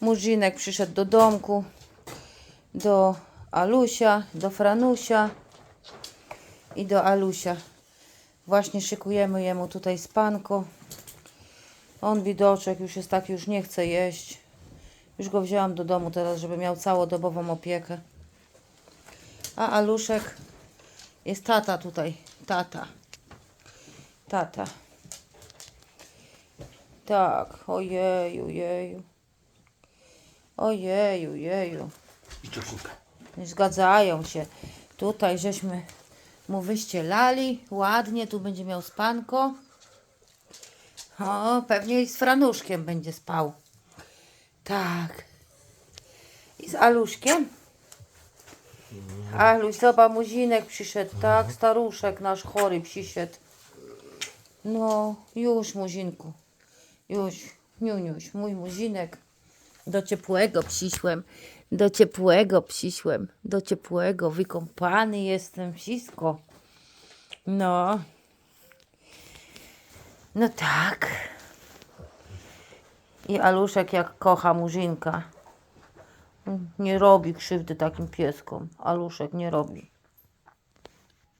Murzinek przyszedł do domku, do Alusia, do Franusia i do Alusia. Właśnie szykujemy jemu tutaj spanko. On bidoczek już jest taki, już nie chce jeść. Już go wzięłam do domu teraz, żeby miał całodobową opiekę. A Aluszek jest tata tutaj. Tata. Tata. Tak, ojeju, jeju. Ojeju, jeju. I czosnka. Zgadzają się. Tutaj żeśmy mu wyścielali. Ładnie, tu będzie miał spanko. O, pewnie i z Franuszkiem będzie spał. Tak. I z Aluszkiem? Aluś, zobacz, muzinek przyszedł, tak? Staruszek nasz chory przyszedł. No, już muzinku. Już, niuniuś, mój muzinek. Do ciepłego przyszłem. Do ciepłego przyszłem. Do ciepłego. Wykąpany jestem. Wszystko. No. No tak. I Aluszek jak kocha murzynka. Nie robi krzywdy takim pieskom. Aluszek nie robi.